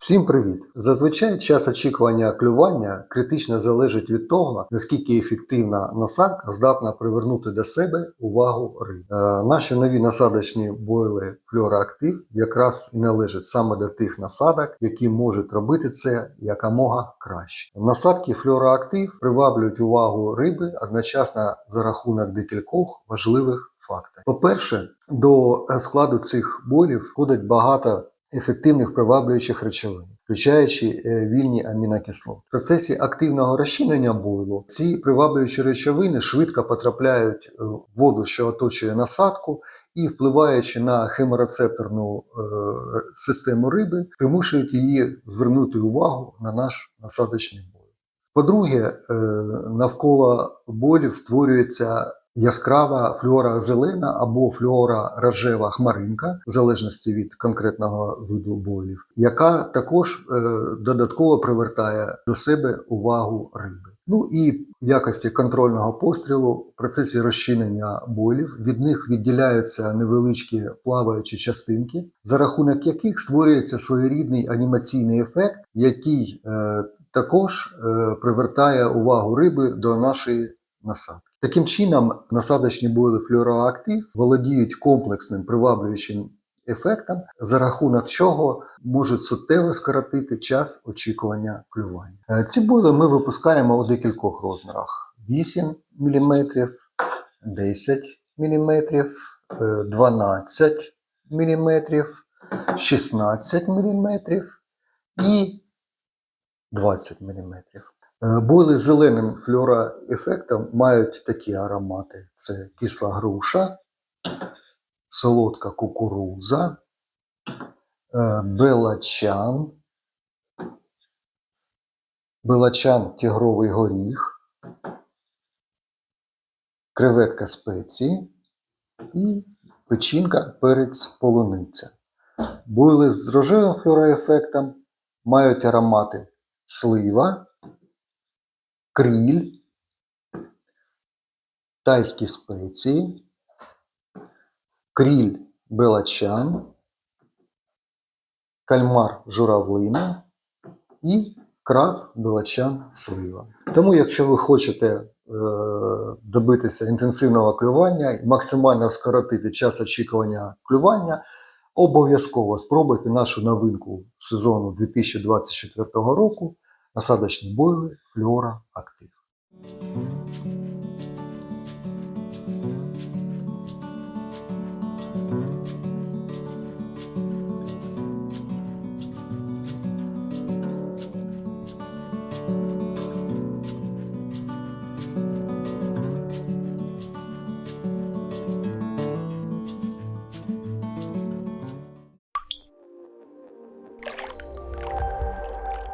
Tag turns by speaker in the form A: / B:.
A: Всім привіт! Зазвичай час очікування клювання критично залежить від того, наскільки ефективна насадка здатна привернути до себе увагу риб. Е, Наші нові насадочні бойли флюороактив якраз і належать саме до тих насадок, які можуть робити це якомога краще. Насадки флюороактив приваблюють увагу риби одночасно за рахунок декількох важливих факторів. По-перше, до складу цих бойлів входить багато ефективних приваблюючих речовин, включаючи е, вільні амінокислоти. В процесі активного розчинення бойлу ці приваблюючі речовини швидко потрапляють е, в воду, що оточує насадку, і, впливаючи на хеморецепторну е, систему риби, примушують її звернути увагу на наш насадочний бойл. По-друге, навколо болів створюється яскрава флюора зелена або флюора рожева хмаринка, в залежності від конкретного виду бойлів, яка також е, додатково привертає до себе увагу риби. Ну і в якості контрольного пострілу в процесі розчинення бойлів від них відділяються невеличкі плаваючі частинки, за рахунок яких створюється своєрідний анімаційний ефект, який е, також е, привертає увагу риби до нашої насадки. Таким чином, насадочні бойли флюороактив володіють комплексним приваблюючим ефектом, за рахунок чого можуть суттєво скоротити час очікування клювання. Е, Ці бойли ми випускаємо у декількох розмірах: 8 мм, 10 мм, 12 мм, 16 мм і 20 мм. Е, Бойли з зеленим флюороефектом мають такі аромати: це кисла груша, солодка кукурудза, е, белачан, белачан тігровий горіх, креветка спеції і печінка перець полуниця. Бойли з рожевим флюороефектом мають аромати слива кріль, тайські спеції, кріль белачан, кальмар журавлина і краб белачан слива. Тому, якщо ви хочете е, добитися інтенсивного клювання і максимально скоротити час очікування клювання, обов'язково спробуйте нашу новинку сезону 2024 року насадочні бойли Флюора Актив.